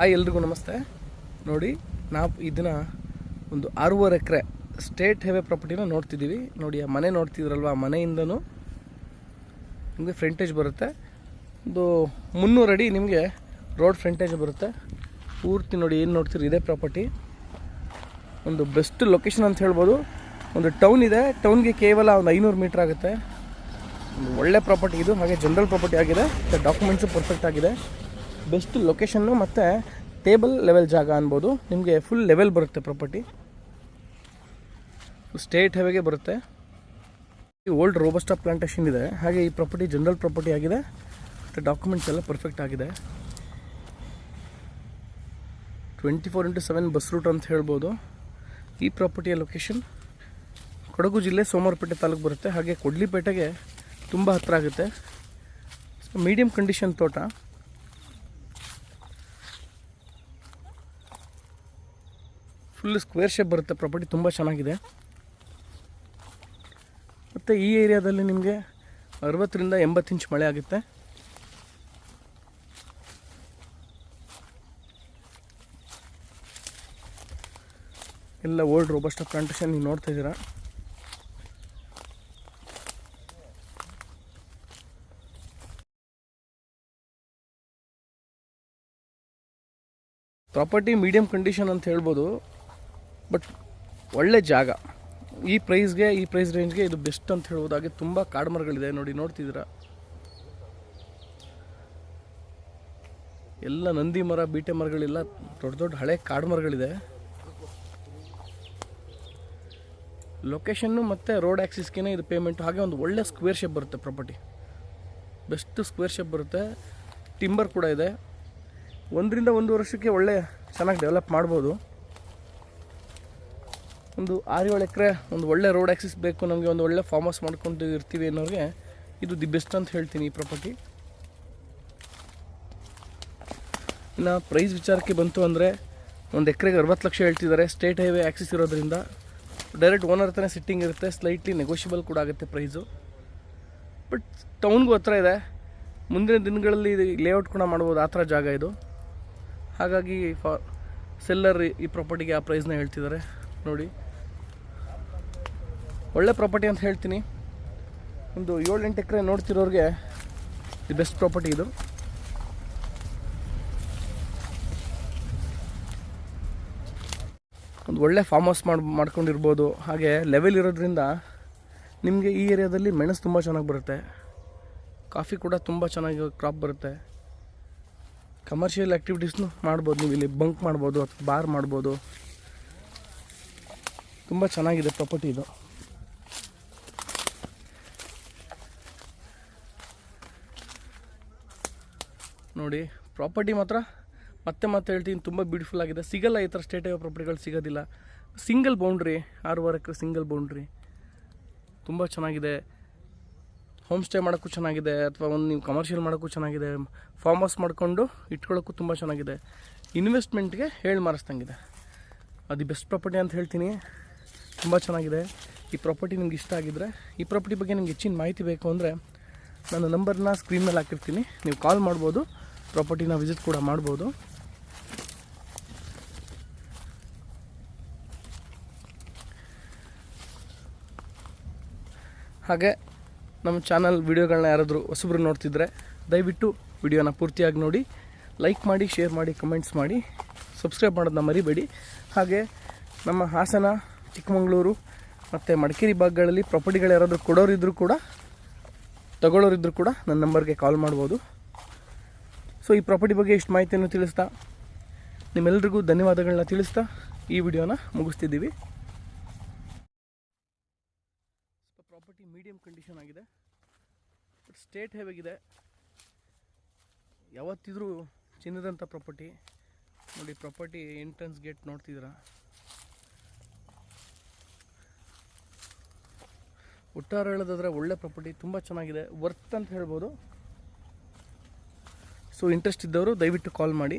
Hi ಎಲ್ರಿಗೂ ನಮಸ್ತೆ. ನೋಡಿ, ನಾವು ಇದನ್ನ ಒಂದು ಆರೂವರೆ ಎಕರೆ ಸ್ಟೇಟ್ ಹೈವೇ ಪ್ರಾಪರ್ಟಿನ ನೋಡ್ತಿದ್ದೀವಿ. ನೋಡಿ, ಆ ಮನೆ ನೋಡ್ತಿದ್ರಲ್ವ? ಆ ಮನೆಯಿಂದನೂ ನಿಮಗೆ ಫ್ರಂಟೇಜ್ ಬರುತ್ತೆ. ಒಂದು ಮುನ್ನೂರು ಅಡಿ ನಿಮಗೆ ರೋಡ್ ಫ್ರಂಟೇಜ್ ಬರುತ್ತೆ. ಪೂರ್ತಿ ನೋಡಿ ಏನು ನೋಡ್ತೀರಿ, ಇದೇ ಪ್ರಾಪರ್ಟಿ ಒಂದು ಬೆಸ್ಟ್ ಲೊಕೇಶನ್ ಅಂತ ಹೇಳ್ಬೋದು. ಒಂದು ಟೌನ್ ಇದೆ. ಟೌನ್ಗೆ ಕೇವಲ ಒಂದು ಐನೂರು ಮೀಟ್ರ್ ಆಗುತ್ತೆ. ಒಂದು ಒಳ್ಳೆ ಪ್ರಾಪರ್ಟಿ ಇದು. ಹಾಗೆ ಜನರಲ್ ಪ್ರಾಪರ್ಟಿ ಆಗಿದೆ. ಡಾಕ್ಯುಮೆಂಟ್ಸು ಪರ್ಫೆಕ್ಟ್ ಆಗಿದೆ. ಬೆಸ್ಟ್ ಲೊಕೇಶನ್ನು ಮತ್ತು ಟೇಬಲ್ ಲೆವೆಲ್ ಜಾಗ ಅನ್ಬೋದು. ನಿಮಗೆ ಫುಲ್ ಲೆವೆಲ್ ಬರುತ್ತೆ ಪ್ರಾಪರ್ಟಿ ಸ್ಟೇಟ್ ಹೈವೇಗೆ ಬರುತ್ತೆ. ಈ ಓಲ್ಡ್ ರೋಬಸ್ಟಾ ಪ್ಲಾಂಟೇಶನ್ ಇದೆ. ಹಾಗೆ ಈ ಪ್ರಾಪರ್ಟಿ ಜನರಲ್ ಪ್ರಾಪರ್ಟಿ ಆಗಿದೆ. ಮತ್ತು ಡಾಕ್ಯುಮೆಂಟ್ಸ್ ಎಲ್ಲ ಪರ್ಫೆಕ್ಟ್ ಆಗಿದೆ. Twenty four into seven bus route ಅಂತ ಹೇಳ್ಬೋದು. ಈ ಪ್ರಾಪರ್ಟಿಯ ಲೊಕೇಶನ್ ಕೊಡಗು ಜಿಲ್ಲೆ ಸೋಮವಾರಪೇಟೆ ತಾಲೂಕು ಬರುತ್ತೆ. ಹಾಗೆ ಕೊಡ್ಲಿಪೇಟೆಗೆ ತುಂಬ ಹತ್ತಿರ ಆಗುತ್ತೆ. ಮೀಡಿಯಮ್ ಕಂಡೀಷನ್ ತೋಟ. ಫುಲ್ ಸ್ಕ್ವೇರ್ ಶೇಪ್ ಬರುತ್ತೆ ಪ್ರಾಪರ್ಟಿ ತುಂಬ ಚೆನ್ನಾಗಿದೆ. ಮತ್ತು ಈ ಏರಿಯಾದಲ್ಲಿ ನಿಮಗೆ ಅರವತ್ತರಿಂದ ಎಂಬತ್ತು ಇಂಚ್ ಮಳೆ ಆಗುತ್ತೆ. ಎಲ್ಲ ಓಲ್ಡ್ ರೋಬಸ್ಟ ಪ್ಲಾಂಟೇಶನ್ ನೀವು ನೋಡ್ತಾ ಇದ್ದೀರಾ? ಪ್ರಾಪರ್ಟಿ ಮೀಡಿಯಂ ಕಂಡೀಷನ್ ಅಂತ ಹೇಳ್ಬೋದು. ಬಟ್ ಒಳ್ಳೆ ಜಾಗ. ಈ ಪ್ರೈಸ್ಗೆ ಈ ಪ್ರೈಸ್ ರೇಂಜ್ಗೆ ಇದು ಬೆಸ್ಟ್ ಅಂತ ಹೇಳ್ಬೋದು ಹಾಗೆ ತುಂಬ ಕಾಡು ಮರಗಳಿದೆ. ನೋಡಿ, ನೋಡ್ತಿದ್ದೀರಾ? ಎಲ್ಲ ನಂದಿ ಮರ, ಬೀಟೆ ಮರಗಳಿಲ್ಲ. ದೊಡ್ಡ ದೊಡ್ಡ ಹಳೆ ಕಾಡು ಮರಗಳಿದೆ. ಲೊಕೇಶನ್ನು ಮತ್ತು ರೋಡ್ ಆ್ಯಕ್ಸಿಸ್ಗೇನೆ ಇದು ಪೇಮೆಂಟು ಹಾಗೆ ಒಂದು ಒಳ್ಳೆ ಸ್ಕ್ವೇರ್ ಶೇಪ್ ಬರುತ್ತೆ ಪ್ರಾಪರ್ಟಿ ಬೆಸ್ಟ್ ಸ್ಕ್ವೇರ್ ಶೇಪ್ ಬರುತ್ತೆ. ಟಿಂಬರ್ ಕೂಡ ಇದೆ. ಒಂದರಿಂದ ಒಂದು ವರ್ಷಕ್ಕೆ ಒಳ್ಳೆ ಚೆನ್ನಾಗಿ ಡೆವಲಪ್ ಮಾಡ್ಬೋದು. ಒಂದು ಆರು ಏಳು ಎಕರೆ ಒಂದು ಒಳ್ಳೆ ರೋಡ್ ಆ್ಯಕ್ಸಿಸ್ ಬೇಕು, ನಮಗೆ ಒಂದು ಒಳ್ಳೆ ಫಾರ್ಮ್ ಹೌಸ್ ಮಾಡ್ಕೊಂಡು ಇರ್ತೀವಿ ಅನ್ನೋರಿಗೆ ಇದು ದಿ ಬೆಸ್ಟ್ ಅಂತ ಹೇಳ್ತೀನಿ ಈ ಪ್ರಾಪರ್ಟಿ ಇನ್ನು ಪ್ರೈಸ್ ವಿಚಾರಕ್ಕೆ ಬಂತು ಅಂದರೆ ಒಂದು ಎಕರೆಗೆ ಅರವತ್ತು ಲಕ್ಷ ಹೇಳ್ತಿದ್ದಾರೆ. ಸ್ಟೇಟ್ ಹೈವೇ ಆ್ಯಕ್ಸಿಸ್ ಇರೋದ್ರಿಂದ ಡೈರೆಕ್ಟ್ ಓನರ್ ಹತ್ರನೇ ಸಿಟ್ಟಿಂಗ್ ಇರುತ್ತೆ ಸ್ಲೈಟ್ಲಿ ನೆಗೋಷಿಯಬಲ್ ಕೂಡ ಆಗುತ್ತೆ ಪ್ರೈಸು ಬಟ್ ಟೌನ್ಗೂ ಹತ್ರ ಇದೆ. ಮುಂದಿನ ದಿನಗಳಲ್ಲಿ ಲೇಔಟ್ ಕೂಡ ಮಾಡ್ಬೋದು, ಆ ಥರ ಜಾಗ ಇದು. ಹಾಗಾಗಿ ಫಾ ಸೆಲ್ಲರ್ ಈ ಪ್ರಾಪರ್ಟಿಗೆ ಆ ಪ್ರೈಸ್ನ ಹೇಳ್ತಿದ್ದಾರೆ. ನೋಡಿ. ಒಳ್ಳೆ ಪ್ರಾಪರ್ಟಿ ಅಂತ ಹೇಳ್ತೀನಿ. ಒಂದು ಏಳು ಎಂಟು ಎಕರೆ ನೋಡ್ತಿರೋರಿಗೆ ದಿ ಬೆಸ್ಟ್ ಪ್ರಾಪರ್ಟಿ ಇದು. ಒಂದು ಒಳ್ಳೆ ಫಾರ್ಮ್ ಹೌಸ್ ಮಾಡಿ, ಮಾಡ್ಕೊಂಡಿರ್ಬೋದು. ಹಾಗೆ ಲೆವೆಲ್ ಇರೋದ್ರಿಂದ ನಿಮಗೆ ಈ ಏರಿಯಾದಲ್ಲಿ ಮೆಣಸು ತುಂಬ ಚೆನ್ನಾಗಿ ಬರುತ್ತೆ. ಕಾಫಿ ಕೂಡ ತುಂಬ ಚೆನ್ನಾಗಿ ಕ್ರಾಪ್ ಬರುತ್ತೆ. ಕಮರ್ಷಿಯಲ್ ಆ್ಯಕ್ಟಿವಿಟೀಸ್ನು ಮಾಡ್ಬೋದು ನೀವು. ಇಲ್ಲಿ ಬಂಕ್ ಮಾಡ್ಬೋದು ಅಥವಾ ಬಾರ್ ಮಾಡ್ಬೋದು. ತುಂಬ ಚೆನ್ನಾಗಿದೆ ಪ್ರಾಪರ್ಟಿ ಇದು. ನೋಡಿ ಪ್ರಾಪರ್ಟಿ ಮಾತ್ರ ಮತ್ತೆ ಮತ್ತೆ ಹೇಳ್ತೀನಿ, ತುಂಬ ಬ್ಯೂಟಿಫುಲ್ ಆಗಿದೆ. ಸಿಗಲ್ಲ ಈ ಥರ ಸ್ಟೇಟ್ ಪ್ರಾಪರ್ಟಿಗಳು ಸಿಗೋದಿಲ್ಲ. ಸಿಂಗಲ್ ಬೌಂಡ್ರಿ ಆರು ಎಕರೆ ಸಿಂಗಲ್ ಬೌಂಡ್ರಿ ತುಂಬ ಚೆನ್ನಾಗಿದೆ. ಹೋಮ್ ಸ್ಟೇ ಮಾಡೋಕ್ಕೂ ಚೆನ್ನಾಗಿದೆ, ಅಥವಾ ಒಂದು ನೀವು ಕಮರ್ಷಿಯಲ್ ಮಾಡೋಕ್ಕೂ ಚೆನ್ನಾಗಿದೆ. ಫಾರ್ಮ್ ಹೌಸ್ ಮಾಡಿಕೊಂಡು ಇಟ್ಕೊಳ್ಳೋಕ್ಕೂ ತುಂಬ ಚೆನ್ನಾಗಿದೆ. ಇನ್ವೆಸ್ಟ್ಮೆಂಟ್ಗೆ ಹೇಳಿ ಮಾರಿಸ್ದಂಗಿದೆ. ಅದು ಬೆಸ್ಟ್ ಪ್ರಾಪರ್ಟಿ ಅಂತ ಹೇಳ್ತೀನಿ. ತುಂಬ ಚೆನ್ನಾಗಿದೆ. ಈ ಪ್ರಾಪರ್ಟಿ ನಿಮ್ಗೆ ಇಷ್ಟ ಆಗಿದ್ದರೆ ಈ ಪ್ರಾಪರ್ಟಿ ಬಗ್ಗೆ ನಿಮ್ಗೆ ಹೆಚ್ಚಿನ ಮಾಹಿತಿ ಬೇಕು ಅಂದರೆ, ನನ್ನ ನಂಬರ್ನ ಸ್ಕ್ರೀನ್ ಮೇಲೆ ಹಾಕಿರ್ತೀನಿ. ನೀವು ಕಾಲ್ ಮಾಡ್ಬೋದು. ಪ್ರಾಪರ್ಟಿನ ವಿಸಿಟ್ ಕೂಡ ಮಾಡ್ಬೋದು. ಹಾಗೆ ನಮ್ಮ ಚಾನಲ್ ವಿಡಿಯೋಗಳನ್ನ ಯಾರಾದರೂ ಹೊಸಬ್ರು ನೋಡ್ತಿದ್ರೆ ದಯವಿಟ್ಟು ವಿಡಿಯೋನ ಪೂರ್ತಿಯಾಗಿ ನೋಡಿ, ಲೈಕ್ ಮಾಡಿ, ಶೇರ್ ಮಾಡಿ, ಕಮೆಂಟ್ಸ್ ಮಾಡಿ, ಸಬ್ಸ್ಕ್ರೈಬ್ ಮಾಡೋದನ್ನ ಮರಿಬೇಡಿ. ಹಾಗೆ ನಮ್ಮ ಹಾಸನ, ಚಿಕ್ಕಮಗಳೂರು ಮತ್ತು ಮಡಿಕೇರಿ ಭಾಗಗಳಲ್ಲಿ ಪ್ರಾಪರ್ಟಿಗಳು ಯಾರಾದರೂ ಕೊಡೋರಿದ್ದರೂ ಕೂಡ ತಗೊಳ್ಳೋರಿದ್ದರೂ ಕೂಡ ನನ್ನ ನಂಬರ್ಗೆ ಕಾಲ್ ಮಾಡ್ಬೋದು. ಸೊ ಈ ಪ್ರಾಪರ್ಟಿ ಬಗ್ಗೆ ಇಷ್ಟು ಮಾಹಿತಿಯನ್ನು ತಿಳಿಸ್ತಾ ನಿಮ್ಮೆಲ್ಲರಿಗೂ ಧನ್ಯವಾದಗಳನ್ನ ತಿಳಿಸ್ತಾ ಈ ವಿಡಿಯೋನ ಮುಗಿಸ್ತಿದ್ದೀವಿ. ಪ್ರಾಪರ್ಟಿ ಮೀಡಿಯಂ ಕಂಡೀಷನ್ ಆಗಿದೆ. ಬಟ್ ಸ್ಟೇಟ್ ಹೇಗಿದೆ ಯಾವತ್ತಿದ್ರೂ ಚಿನ್ನದಂಥ ಪ್ರಾಪರ್ಟಿ ನೋಡಿ ಪ್ರಾಪರ್ಟಿ ಎಂಟ್ರೆನ್ಸ್ ಗೇಟ್ ನೋಡ್ತಿದ್ದೀರಾ? ಒಟ್ಟಾರೆ ಹೇಳೋದಾದ್ರೆ ಒಳ್ಳೆ ಪ್ರಾಪರ್ಟಿ ತುಂಬ ಚೆನ್ನಾಗಿದೆ. ವರ್ತ್ ಅಂತ ಹೇಳ್ಬೋದು. ಸೊ ಇಂಟ್ರೆಸ್ಟ್ ಇದ್ದವರು ದಯವಿಟ್ಟು ಕಾಲ್ ಮಾಡಿ.